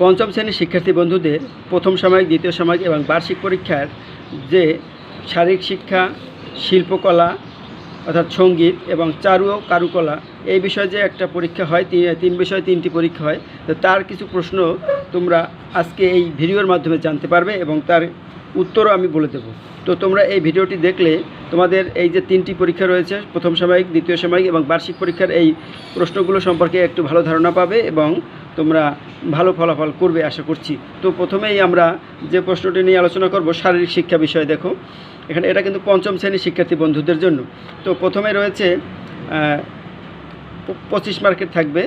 পঞ্চম শ্রেণির শিক্ষার্থী বন্ধুদের প্রথম সাময়িক, দ্বিতীয় সাময়িক এবং বার্ষিক পরীক্ষার যে শারীরিক শিক্ষা, শিল্পকলা অর্থাৎ সংগীত এবং চারু ও কারুকলা এই বিষয়ে যে একটা পরীক্ষা হয় তিন বিষয়ে তিনটি পরীক্ষা হয়, তো তার কিছু প্রশ্ন তোমরা আজকে এই ভিডিওর মাধ্যমে জানতে পারবে এবং তার উত্তরও আমি বলে দেবো। তো তোমরা এই ভিডিওটি দেখলে তোমাদের এই যে তিনটি পরীক্ষা রয়েছে, প্রথম সাময়িক, দ্বিতীয় সাময়িক এবং বার্ষিক পরীক্ষার এই প্রশ্নগুলো সম্পর্কে একটু ভালো ধারণা পাবে এবং তোমরা ভালো ফলাফল করবে আশা করছি। তো প্রথমেই আমরা যে প্রশ্নটি নিয়ে আলোচনা করব, শারীরিক শিক্ষা বিষয়ে দেখো। এখানে এটা কিন্তু পঞ্চম শ্রেণির শিক্ষার্থী বন্ধুদের জন্য। তো প্রথমে রয়েছে পঁচিশ মার্কের থাকবে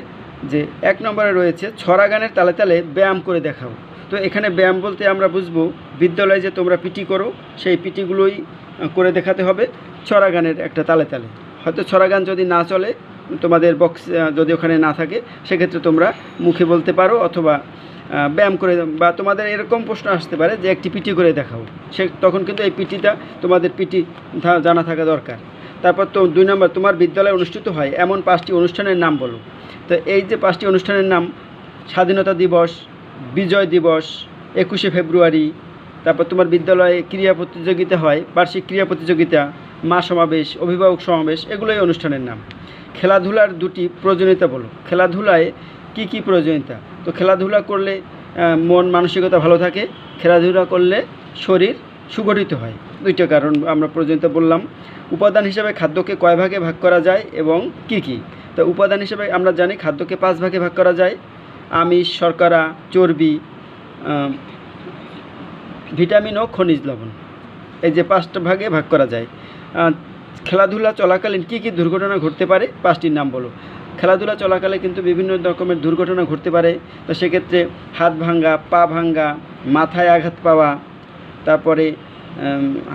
যে এক নম্বরে রয়েছে ছড়া গানের তালে তালে ব্যায়াম করে দেখাও। তো এখানে ব্যায়াম বলতে আমরা বুঝব, বিদ্যালয়ে যে তোমরা পিটি করো, সেই পিটিগুলোই করে দেখাতে হবে ছড়া গানের একটা তালে তালে। হয়তো ছড়া গান যদি না চলে, তোমাদের বক্স যদি ওখানে না থাকে, সেক্ষেত্রে তোমরা মুখে বলতে পারো অথবা ব্যায়াম করে বা তোমাদের এরকম প্রশ্ন আসতে পারে যে একটি পিটি করে দেখাও। সে তখন কিন্তু এই পিটিটা তোমাদের পিটি জানা থাকা দরকার। তারপর তো দুই নম্বর, তোমার বিদ্যালয়ে অনুষ্ঠিত হয়, এমন পাঁচটি অনুষ্ঠানের নাম বলো। তো এই যে পাঁচটি অনুষ্ঠানের নাম, স্বাধীনতা দিবস বিজয় দিবস, একুশে ফেব্রুয়ারি, তারপর তোমার বিদ্যালয়ে ক্রীড়া প্রতিযোগিতা হয়, বার্ষিক ক্রীড়া প্রতিযোগিতা, মা সমাবেশ, অভিভাবক সমাবেশ, এগুলোই অনুষ্ঠানের নাম। খেলাধুলার দুটি প্রয়োজনীয়তা বলো। খেলাধুলায় কি কি প্রয়োজনীয়তা? তো খেলাধুলা করলে মন মানসিকতা ভালো থাকে, খেলাধুলা করলে শরীর সুগঠিত হয়। দুইটা কারণ আমরা প্রয়োজনীয়তা বললাম। উপাদান হিসাবে খাদ্যকে কয় ভাগে ভাগ করা যায় এবং কি কি? তো উপাদান হিসেবে আমরা জানি খাদ্যকে পাঁচ ভাগে ভাগ করা যায়। আমিষ, শর্করা, চর্বি ভিটামিন ও খনিজ লবণ। এই যে পাঁচটা ভাগে ভাগ করা যায়। খেলাধুলা চলাকালীন কী কী দুর্ঘটনা ঘটতে পারে? পাঁচটির নাম বলো। খেলাধুলা চলাকালে কিন্তু বিভিন্ন রকমের দুর্ঘটনা ঘটতে পারে। তো সেক্ষেত্রে হাত ভাঙ্গা, পা ভাঙ্গা, মাথায় আঘাত পাওয়া, তারপরে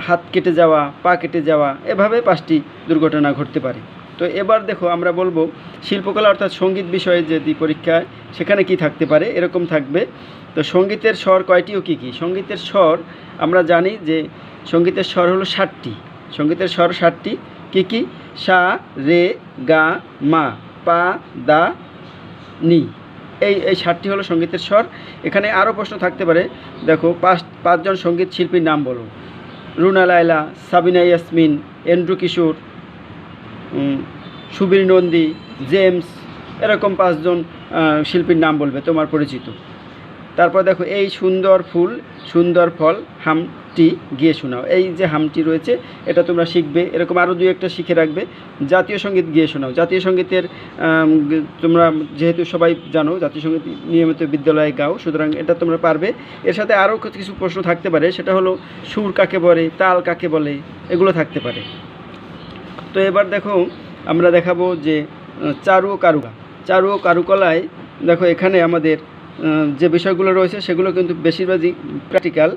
হাত কেটে যাওয়া, পা কেটে যাওয়া, এভাবে পাঁচটি দুর্ঘটনা ঘটতে পারে। তো এবার দেখো আমরা বলব শিল্পকলা অর্থাৎ সংগীত বিষয়ে যে যদি পরীক্ষায় সেখানে কি থাকতে পারে? এরকম থাকবে। তো সঙ্গীতের স্বর কয়টি ও কী কী? সঙ্গীতের স্বর আমরা জানি যে সঙ্গীতের স্বর হলো ষাটটি। সঙ্গীতের স্বর ষাটটি। কী কী? সা, রে, গা, মা, পা, দা, নি। এই এই ষাটটি হলো সঙ্গীতের স্বর। এখানে আরও প্রশ্ন থাকতে পারে। দেখো, পাঁচ, পাঁচজন সংগীত শিল্পীর নাম বলো। রুনা লায়লা, সাবিনা ইয়াসমিন, এন্ড্রু কিশোর সুবীর নন্দী, জেমস, এরকম পাঁচজন শিল্পীর নাম বলবে, তোমার পরিচিত। তারপর দেখো, এই সুন্দর ফুল, সুন্দর ফল, হামটি গিয়ে শোনাও। এই যে হামটি রয়েছে, এটা তোমরা শিখবে, এরকম আরও দুই একটা শিখে রাখবে, জাতীয় সংগীত গিয়ে শোনাও। জাতীয় সঙ্গীতের তোমরা যেহেতু সবাই জানো, জাতীয় সংগীত নিয়মিত বিদ্যালয়ে গাও, সুতরাং এটা তোমরা পারবে। এর সাথে আরও কিছু প্রশ্ন থাকতে পারে, সেটা হলো, সুর কাকে বলে, তাল কাকে বলে, এগুলো থাকতে পারে। তো এবার দেখো, আমরা দেখাবো যে চারু ও কারুকা চারু ও কারুকলায় দেখো এখানে আমাদের যে বিষয়গুলো রয়েছে সেগুলো কিন্তু বেশিরভাগই প্র্যাকটিক্যাল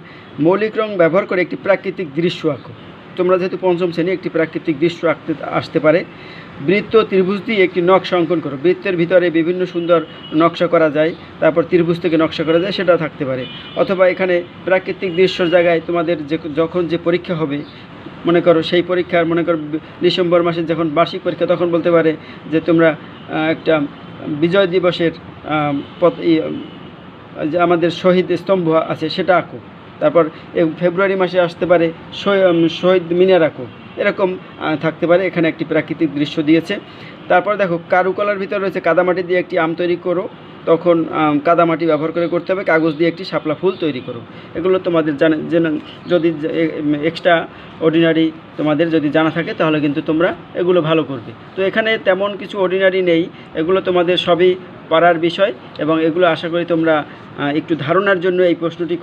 মৌলিক রং ব্যবহার করে একটি প্রাকৃতিক দৃশ্য আঁকো। তোমরা যেহেতু পঞ্চম শ্রেণি, একটি প্রাকৃতিক দৃশ্য আঁকতে, আসতে পারে। বৃত্ত ত্রিভুজ দিয়ে একটি নকশা অঙ্কন করো। বৃত্তের ভিতরে বিভিন্ন সুন্দর নকশা করা যায়, তারপর ত্রিভুজ থেকে নকশা করা যায় সেটাও থাকতে পারে। অথবা এখানে প্রাকৃতিক দৃশ্যর জায়গায় তোমাদের যে, যখন যে পরীক্ষা হবে মনে করো সেই পরীক্ষার, মনে করো ডিসেম্বর মাসে যখন বার্ষিক পরীক্ষা, তখন বলতে পারে যে তোমরা একটা বিজয় দিবসের যে আমাদের শহীদ স্তম্ভ আছে সেটা আঁকো। তারপর ফেব্রুয়ারি মাসে আসতে পারে শহীদ মিনার আঁকো। এরকম থাকতে পারে, এখানে একটি প্রাকৃতিক দৃশ্য দিয়েছে। তারপর দেখো, কারুকলার ভিতরে রয়েছে কাদামাটি দিয়ে একটি আম তৈরি করো। তখন কাদামাটি ব্যবহার করে করতে হবে, কাগজ দিয়ে একটি শাপলা ফুল তৈরি করো। এগুলো তোমাদের জানা, জেনে, যদি এক্সট্রা অর্ডিনারি তোমাদের যদি জানা থাকে, তাহলে কিন্তু তোমরা এগুলো ভালো করবে। তো এখানে তেমন কিছু অর্ডিনারি নেই, এগুলো তোমাদের সবই পারার বিষয় এবং এগুলো আশা করি তোমরা একটু ধারণার জন্য এই প্রশ্নটি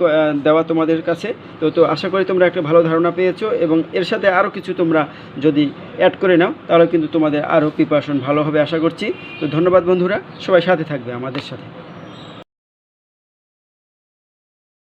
দেওয়া তোমাদের কাছে। তো তো আশা করি তোমরা একটা ভালো ধারণা পেয়েছ এবং এর সাথে আরও কিছু তোমরা যদি অ্যাড করে নাও, তাহলে কিন্তু তোমাদের আরও প্রিপারেশন ভালো হবে আশা করছি। তো ধন্যবাদ বন্ধুরা, সবাই সাথে থাকবে আমাদের সাথে।